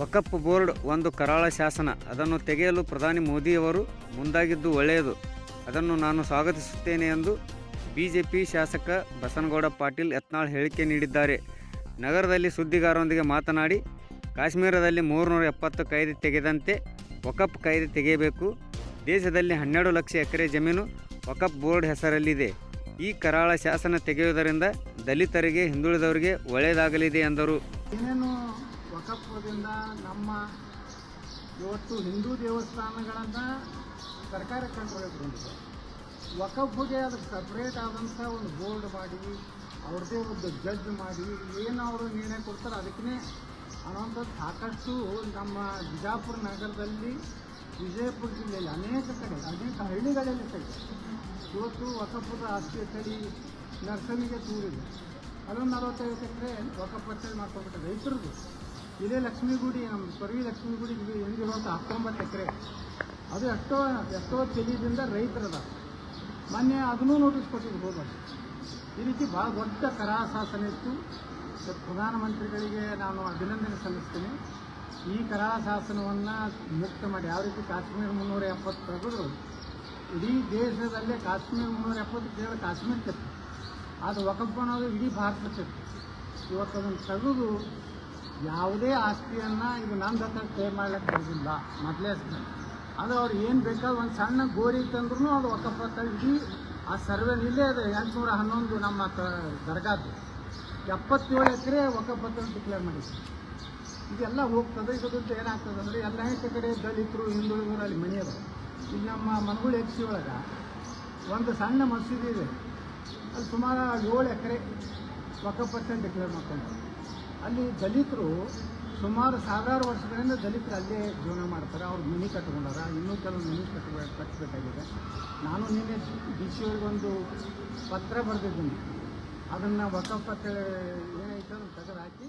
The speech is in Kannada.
ವಕಫ್ ಬೋರ್ಡ್ ಒಂದು ಕರಾಳ ಶಾಸನ. ಅದನ್ನು ತೆಗೆಯಲು ಪ್ರಧಾನಿ ಮೋದಿಯವರು ಮುಂದಾಗಿದ್ದು ಒಳ್ಳೆಯದು. ಅದನ್ನು ನಾನು ಸ್ವಾಗತಿಸುತ್ತೇನೆ ಎಂದು ಬಿಜೆಪಿ ಶಾಸಕ ಬಸನಗೌಡ ಪಾಟೀಲ್ ಯತ್ನಾಳ್ ಹೇಳಿಕೆ ನೀಡಿದ್ದಾರೆ. ನಗರದಲ್ಲಿ ಸುದ್ದಿಗಾರರೊಂದಿಗೆ ಮಾತನಾಡಿ, ಕಾಶ್ಮೀರದಲ್ಲಿ ಮೂರುನೂರ ಎಪ್ಪತ್ತು ಕಾಯ್ದೆ ತೆಗೆದಂತೆ ವಕಪ್ ಕಾಯ್ದೆ ತೆಗೆಯಬೇಕು. ದೇಶದಲ್ಲಿ ಹನ್ನೆರಡು ಲಕ್ಷ ಎಕರೆ ಜಮೀನು ವಕಪ್ ಬೋರ್ಡ್ ಹೆಸರಲ್ಲಿದೆ. ಈ ಕರಾಳ ಶಾಸನ ತೆಗೆಯುವುದರಿಂದ ದಲಿತರಿಗೆ, ಹಿಂದುಳಿದವರಿಗೆ ಒಳ್ಳೆಯದಾಗಲಿದೆ ಎಂದರು. ವಕಫದಿಂದ ನಮ್ಮ ಇವತ್ತು ಹಿಂದೂ ದೇವಸ್ಥಾನಗಳನ್ನು ಸರ್ಕಾರ ಕಂಟ್ರೋಲ್ ಬಂದಿದೆ. ವಕಫ್ಗೆ ಅದಕ್ಕೆ ಸಪ್ರೇಟ್ ಆದಂಥ ಒಂದು ಬೋರ್ಡ್ ಮಾಡಿ, ಅವ್ರದ್ದೇ ಒಂದು ಜಡ್ಜ್ ಮಾಡಿ, ಏನು ಅವರು ನಿರ್ಣಯ ಕೊಡ್ತಾರೆ ಅದಕ್ಕೇ ಅನ್ನೋಂಥದ್ದು ಸಾಕಷ್ಟು ನಮ್ಮ ಬಿಜಾಪುರ ನಗರದಲ್ಲಿ ವಿಜಯಪುರ ಜಿಲ್ಲೆಯಲ್ಲಿ ಅನೇಕ ಕಡೆ, ಅನೇಕ ಹಳ್ಳಿಗಳಲ್ಲಿ ಸಹಿತ ಇವತ್ತು ವಕಪುರ ಆಸ್ತಿ ತಡಿ ನರ್ಸರಿಗೆ ತೂರಿದೆ. ಅದೊಂದು ನಲವತ್ತೈದು ಎಕರೆ ಮಾಡ್ಕೊಂಡ್ಬಿಟ್ಟು ಮಾಡ್ಕೊಂಡ್ಬಿಟ್ಟೆ ರೈತರದು. ಇದೇ ಲಕ್ಷ್ಮೀಗುಡಿ ನಮ್ಮ ಸ್ವರ್ಗಿ ಲಕ್ಷ್ಮೀಗುಡಿ ಇದು ಇರುವಂತ ಹತ್ತೊಂಬತ್ತು ಎಕರೆ. ಅದು ಎಷ್ಟೋ ಎಷ್ಟೋ ತೆಲಿದಿಂದ ರೈತರದ. ಮೊನ್ನೆ ಅದನ್ನೂ ನೋಟಿಸ್ ಕೊಟ್ಟಿದ್ದು ಹೋಗೋದು ಈ ರೀತಿ ಭಾಳ ದೊಡ್ಡ ಕರಾಸಾಸನ ಇತ್ತು. ಪ್ರಧಾನಮಂತ್ರಿಗಳಿಗೆ ನಾನು ಅಭಿನಂದನೆ ಸಲ್ಲಿಸ್ತೇನೆ. ಈ ಕರಾ ಶಾಸನವನ್ನು ಮುಕ್ತ ಮಾಡಿ, ಯಾವ ರೀತಿ ಕಾಶ್ಮೀರ ಮುನ್ನೂರ ಎಪ್ಪತ್ತು ತೆಗೆದು ಇಡೀ ದೇಶದಲ್ಲೇ ಕಾಶ್ಮೀರ ಮುನ್ನೂರ ಎಪ್ಪತ್ತು ಕೇವಲ ಕಾಶ್ಮೀರಕ್ಕೆ. ಅದು ಅನ್ನೋದು ಇಡೀ ಭಾರತಕ್ಕೆ. ಇವತ್ತು ಅದನ್ನು ತೆಗೆದು ಯಾವುದೇ ಆಸ್ತಿಯನ್ನು ಇದು ನಮ್ಮ ಹತ್ರ ಪೇ ಮಾಡ್ಲಿಕ್ಕೆ ಬರೋದಿಲ್ಲ. ಮೊದಲೇ ಅದು ಅವ್ರು ಏನು ಬೇಕಾದ್ರೆ ಒಂದು ಸಣ್ಣ ಗೋರಿ ತಂದ್ರೂ ಅದು ಅಂತ ಇಡೀ ಆ ಸರ್ವೆ ಇಲ್ಲೇ ಎಂಟು ನೂರ ಹನ್ನೊಂದು ನಮ್ಮ ದರ್ಗಾದ್ದು. ಎಪ್ಪತ್ತೇಳು ಎಕರೆ ಒಕ್ಕಪತ್ರ ಡಿಕ್ಲೇರ್ ಮಾಡಿದ್ರು. ಇದೆಲ್ಲ ಹೋಗ್ತದೆ. ಇದರಿಂದ ಏನಾಗ್ತದೆ ಅಂದರೆ ಎಲ್ಲ ಹೆಚ್ಚು ಕಡೆ ದಲಿತರು, ಹಿಂದುಳಿದ್ರು ಅಲ್ಲಿ ಮನೆ ಅದ ಈಗ ನಮ್ಮ ಮನಗುಳ ಎಕ್ಸಿ ಒಳಗೆ ಒಂದು ಸಣ್ಣ ಮಸೀದಿ ಇದೆ. ಅಲ್ಲಿ ಸುಮಾರು ಏಳು ಎಕರೆ ಪರ್ಸೆಂಟ್ ಡಿಕ್ಲೇರ್ ಮಾಡ್ಕೊಂಡ್ರು. ಅಲ್ಲಿ ದಲಿತರು ಸುಮಾರು ಸಾವಿರಾರು ವರ್ಷಗಳಿಂದ ದಲಿತರು ಅಲ್ಲೇ ಜೀವನ ಮಾಡ್ತಾರೆ. ಅವ್ರು ಮನೆ ಕಟ್ಕೊಂಡಾರ. ಇನ್ನೂ ಕೆಲವು ಮನೆ ಕಟ್ಟಬೇಕು ಕಟ್ಟಬೇಕಾಗಿದೆ ನಾನು ನಿನ್ನೆ ಡಿ ಸಿ ಅವ್ರಿಗೊಂದು ಪತ್ರ ಬರೆದಿದ್ದೀನಿ. ಅದನ್ನು ಅಂತೇಳಿ ಏನೈತೆ ಅದನ್ನು ತೆಗೆದು ಹಾಕಿ